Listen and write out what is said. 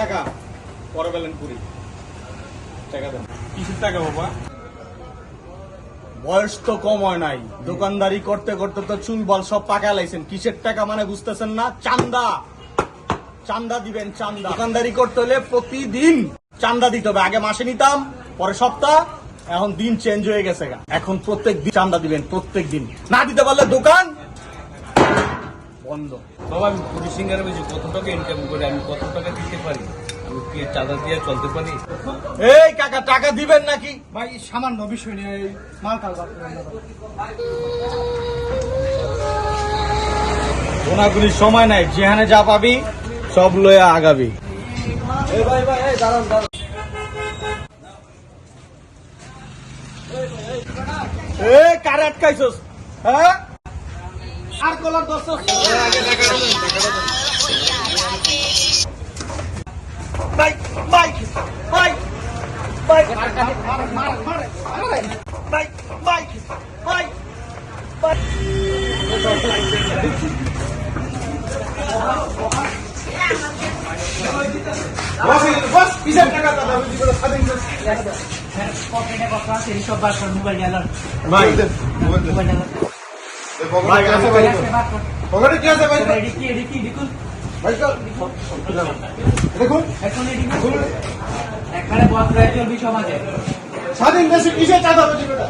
টাকা পরে বেলেন কুড়ি। টাকা দেন। কিসের টাকা বাবা? বয়স তো কম হয় নাই। দোকানদারি করতে করতে তো চুল বল সব পাকা লাইছেন। কিসের টাকা মানে বুঝতেছেন না? চান্দা। চান্দা দিবেন চান্দা। দোকানদারি করতে হলে প্রতিদিন চান্দা দিতে হবে। আগে মাসে নিতাম পরে সপ্তাহ এখন দিন চেঞ্জ হয়ে গেছে এখন প্রত্যেক দিন চান্দা দিবেন প্রত্যেক দিন। না দিতে পারলে দোকান বন্ধ। বাবা আমি পুরি সিঙ্গারে বেশি কত টাকা ইনকাম করি আমি কত টাকা দিতে পারি? আমি কি চাঁদা দিয়ে চলতে পারি? এই কাকা টাকা দিবেন নাকি? ভাই সামান্য বিষয় নিয়ে এই মাল ভাই। গোনাগুলির সময় নাই যেখানে যা পাবি সব লয়ে আগাবি। এ কারে আটকাইছস? হ্যাঁ? আর কলার দশ bike bike bike bike bike bike bike boss ওখানে কি আছে ভাই? দেখুন। স্বাধীন দেশে কিসের চাঁদা বেটা